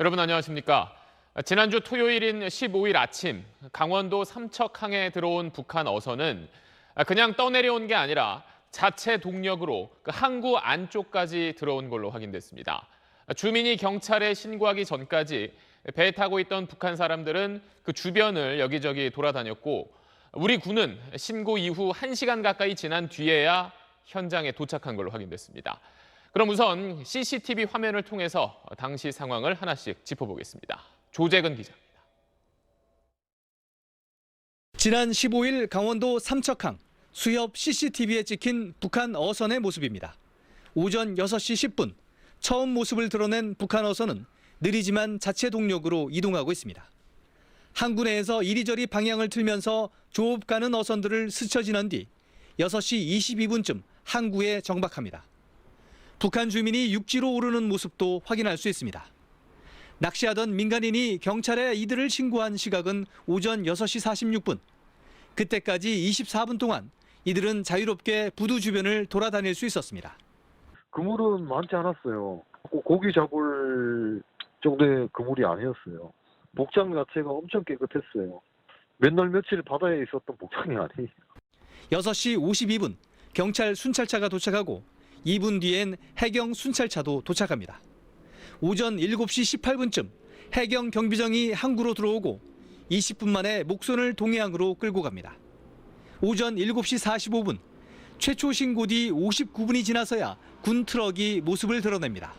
여러분 안녕하십니까? 지난주 토요일인 15일 아침 강원도 삼척항에 들어온 북한 어선은 그냥 떠내려온 게 아니라 자체 동력으로 그 항구 안쪽까지 들어온 걸로 확인됐습니다. 주민이 경찰에 신고하기 전까지 배에 타고 있던 북한 사람들은 그 주변을 여기저기 돌아다녔고 우리 군은 신고 이후 1시간 가까이 지난 뒤에야 현장에 도착한 걸로 확인됐습니다. 그럼 우선 CCTV 화면을 통해서 당시 상황을 하나씩 짚어보겠습니다. 조재근 기자입니다. 지난 15일 강원도 삼척항 수협 CCTV에 찍힌 북한 어선의 모습입니다. 오전 6시 10분 처음 모습을 드러낸 북한 어선은 느리지만 자체 동력으로 이동하고 있습니다. 내에서 이리저리 방향을 틀면서 조업 가는 어선들을 스쳐 지난 뒤 6시 22분쯤 항구에 정박합니다. 북한 주민이 육지로 오르는 모습도 확인할 수 있습니다. 낚시하던 민간인이 경찰에 이들을 신고한 시각은 오전 6시 46분. 그때까지 24분 동안 이들은 자유롭게 부두 주변을 돌아다닐 수 있었습니다. 그물은 많지 않았어요. 고- 고기 잡을 정도의 그물이 아니었어요. 복장 자체가 엄청 깨끗했어요. 맨날 며칠 바다에 있었던 복장이 아니에요. 6시 52분 경찰 순찰차가 도착하고 2분 뒤엔 해경 순찰차도 도착합니다. 오전 7시 18분쯤 해경 경비정이 항구로 들어오고 20분 만에 목선을 동해안으로 끌고 갑니다. 오전 7시 45분 최초 신고 뒤 59분이 지나서야 군 트럭이 모습을 드러냅니다.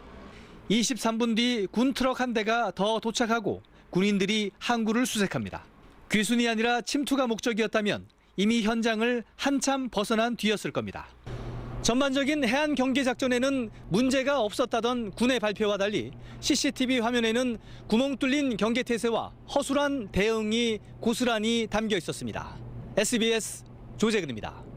23분 뒤 군 트럭 한 대가 더 도착하고 군인들이 항구를 수색합니다. 귀순이 아니라 침투가 목적이었다면 이미 현장을 한참 벗어난 뒤였을 겁니다. 전반적인 해안 경계 작전에는 문제가 없었다던 군의 발표와 달리 CCTV 화면에는 구멍 뚫린 경계 태세와 허술한 대응이 고스란히 담겨 있었습니다. SBS 조재근입니다.